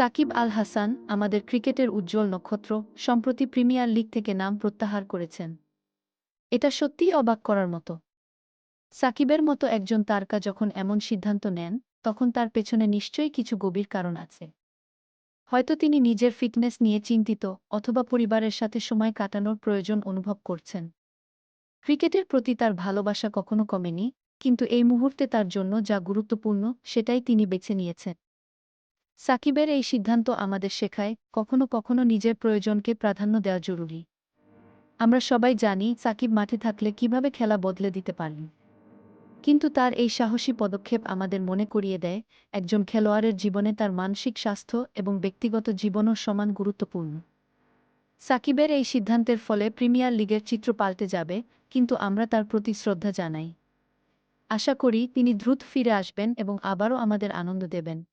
সাকিব আল হাসান আমাদের ক্রিকেটের উজ্জ্বল নক্ষত্র, সম্প্রতি প্রিমিয়ার লিগ থেকে নাম প্রত্যাহার করেছেন। এটা সত্যিই অবাক করার মতো। সাকিবের মতো একজন তারকা যখন এমন সিদ্ধান্ত নেন, তখন তার পেছনে নিশ্চয়ই কিছু গভীর কারণ আছে। হয়তো তিনি নিজের ফিটনেস নিয়ে চিন্তিত অথবা পরিবারের সাথে সময় কাটানোর প্রয়োজন অনুভব করছেন। ক্রিকেটের প্রতি তার ভালোবাসা কখনো কমেনি, কিন্তু এই মুহূর্তে তার জন্য যা গুরুত্বপূর্ণ, সেটাই তিনি বেছে নিয়েছেন। সাকিবের এই সিদ্ধান্ত আমাদের শেখায় কখনো কখনো নিজের প্রয়োজনকে প্রাধান্য দেওয়া জরুরি। আমরা সবাই জানি সাকিব মাঠে থাকলে কীভাবে খেলা বদলে দিতে পারেন কিন্তু তার এই সাহসী পদক্ষেপ আমাদের মনে করিয়ে দেয়, একজন খেলোয়াড়ের জীবনে তার মানসিক স্বাস্থ্য এবং ব্যক্তিগত জীবনও সমান গুরুত্বপূর্ণ। সাকিবের এই সিদ্ধান্তের ফলে প্রিমিয়ার লিগের চিত্র পাল্টে যাবে, কিন্তু আমরা তার প্রতি শ্রদ্ধা জানাই। আশা করি তিনি দ্রুত ফিরে আসবেন এবং আবারও আমাদের আনন্দ দেবেন।